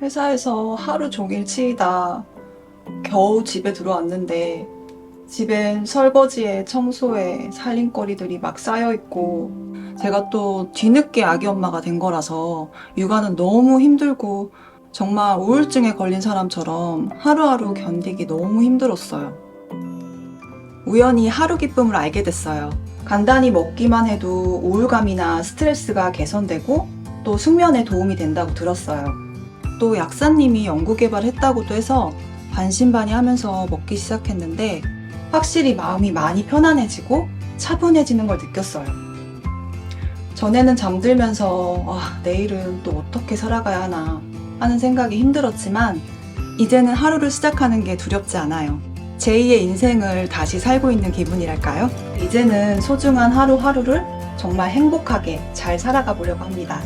회사에서 하루 종일 치이다 겨우 집에 들어왔는데 집엔 설거지에 청소에 살림거리들이 막 쌓여 있고 제가 또 뒤늦게 아기 엄마가 된 거라서 육아는 너무 힘들고 정말 우울증에 걸린 사람처럼 하루하루 견디기 너무 힘들었어요. 우연히 하루 기쁨을 알게 됐어요. 간단히 먹기만 해도 우울감이나 스트레스가 개선되고 또 숙면에 도움이 된다고 들었어요. 또 약사님이 연구 개발했다고도 해서 반신반의 하면서 먹기 시작했는데 확실히 마음이 많이 편안해지고 차분해지는 걸 느꼈어요. 전에는 잠들면서 아, 내일은 또 어떻게 살아가야 하나 하는 생각이 힘들었지만 이제는 하루를 시작하는 게 두렵지 않아요. 제2의 인생을 다시 살고 있는 기분이랄까요? 이제는 소중한 하루하루를 정말 행복하게 잘 살아가 보려고 합니다.